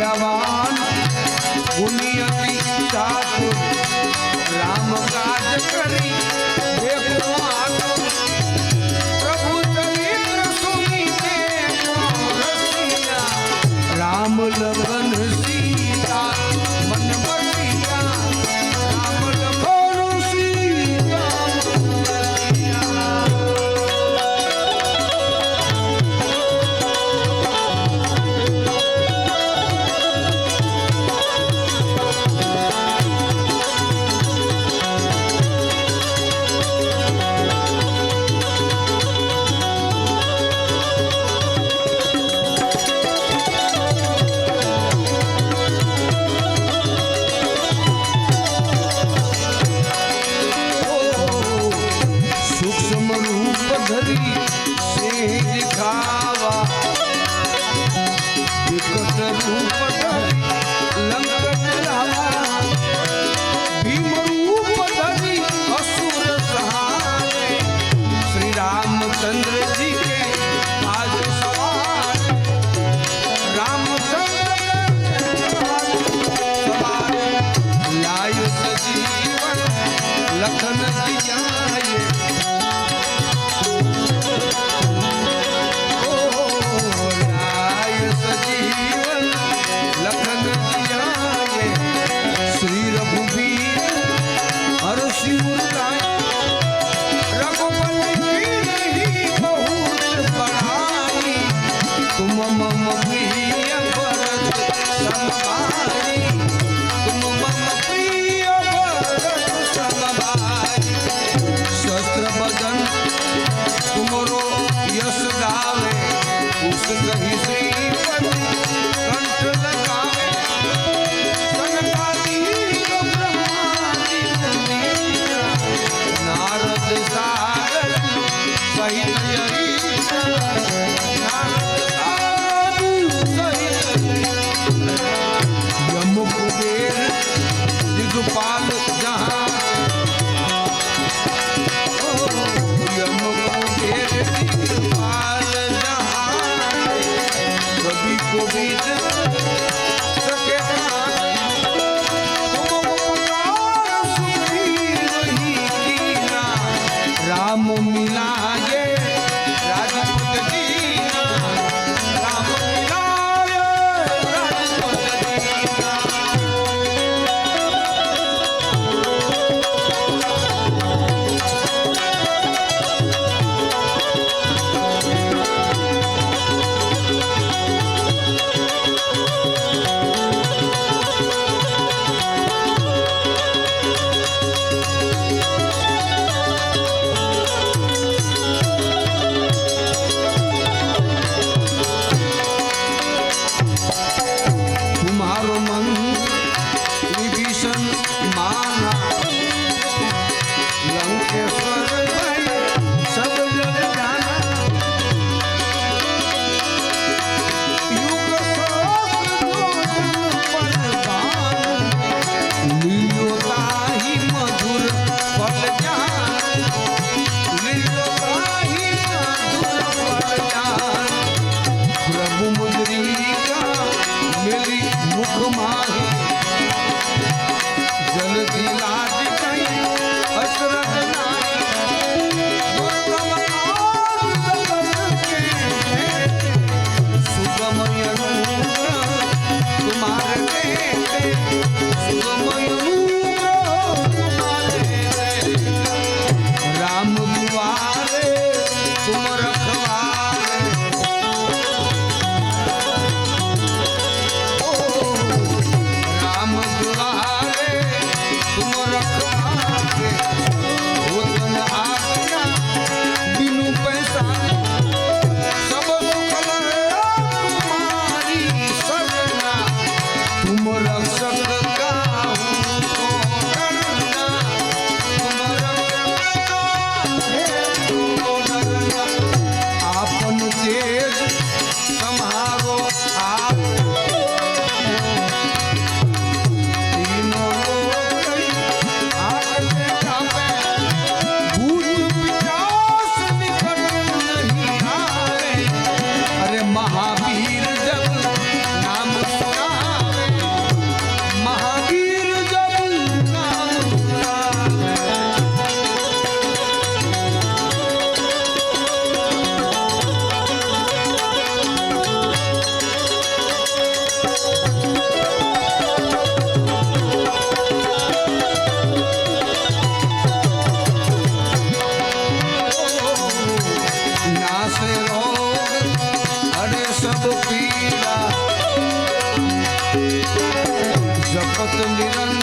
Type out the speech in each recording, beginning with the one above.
વિદ્યાવાન પુણ્યતિ ચાતુર રામ કાજ કરી દેખો પ્રભુ ચરિત્ર સુની રામ લગન ખાવા. વિકટ રૂપ no palo, já. Uh. acostumbrado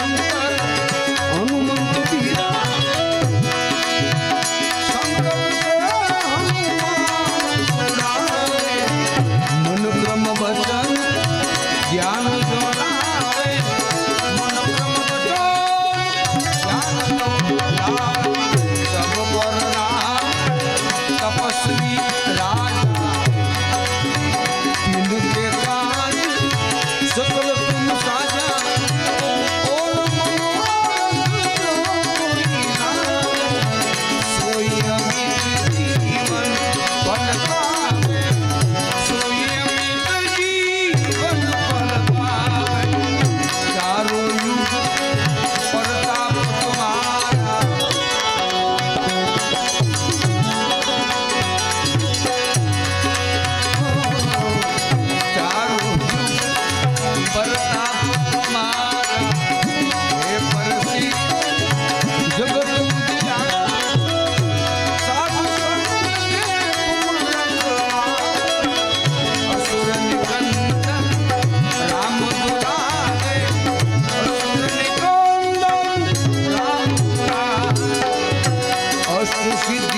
Vamos ir.